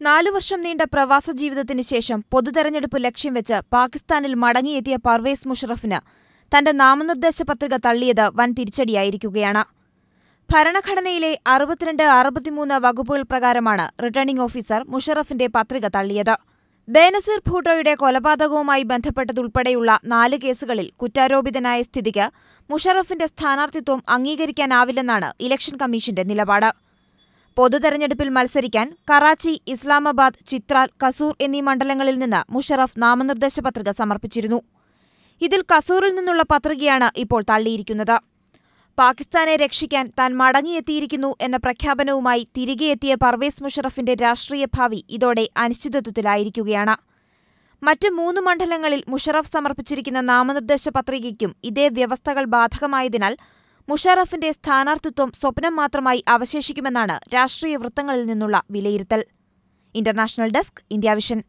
നാലു വർഷം നീണ്ട പ്രവാസ ജീവിതത്തിന് ശേഷം പൊതുതെരഞ്ഞെടുപ്പ് ലക്ഷ്യം വെച്ച് പാകിസ്ഥാനിൽ മടങ്ങിയെത്തിയ പർവേസ് മുഷറഫിന് തന്റെ നാമനിർദ്ദേശ പത്രിക തള്ളിയത് വൻ തിരിച്ചടിയായിരിക്കുകയാണ്. ഭരണഘടനയിലെ അറുപത്തിരണ്ട് അറുപത്തിമൂന്ന് വകുപ്പുകൾ പ്രകാരമാണ് റിട്ടേണിംഗ് ഓഫീസർ മുഷറഫിന്റെ പത്രിക തള്ളിയത്. ബേനസീർ ഭൂട്ടോയുടെ കൊലപാതകവുമായി ബന്ധപ്പെട്ടതുൾപ്പെടെയുള്ള നാല് കേസുകളിൽ കുറ്റാരോപിതനായ സ്ഥിതിക്ക് മുഷറഫിന്റെ സ്ഥാനാർത്ഥിത്വം അംഗീകരിക്കാനാവില്ലെന്നാണ് ഇലക്ഷൻ കമ്മീഷന്റെ നിലപാട്. പൊതുതെരഞ്ഞെടുപ്പിൽ മത്സരിക്കാൻ കറാച്ചി ഇസ്ലാമാബാദ് ചിത്രാൽ കസൂർ എന്നീ മണ്ഡലങ്ങളിൽ നിന്ന് മുഷറഫ് നാമനിർദ്ദേശ പത്രിക സമർപ്പിച്ചിരുന്നു. ഇതിൽ കസൂറിൽ നിന്നുള്ള പത്രികയാണ് ഇപ്പോൾ തള്ളിയിരിക്കുന്നത്. പാകിസ്ഥാനെ രക്ഷിക്കാൻ താൻ മടങ്ങിയെത്തിയിരിക്കുന്നു എന്ന പ്രഖ്യാപനവുമായി തിരികെ എത്തിയ പർവേസ് മുഷറഫിന്റെ രാഷ്ട്രീയ ഭാവി ഇതോടെ അനിശ്ചിതത്വത്തിലായിരിക്കുകയാണ്. മറ്റ് മൂന്ന് മണ്ഡലങ്ങളിൽ മുഷറഫ് സമർപ്പിച്ചിരിക്കുന്ന നാമനിർദ്ദേശ പത്രികയ്ക്കും ഇതേ വ്യവസ്ഥകൾ ബാധകമായതിനാൽ മുഷറഫിന്റെ സ്ഥാനാർത്ഥിത്വം സ്വപ്നം മാത്രമായി അവശേഷിക്കുമെന്നാണ് രാഷ്ട്രീയ വൃത്തങ്ങളിൽ നിന്നുള്ള വിലയിരുത്തൽ. International desk India Vision.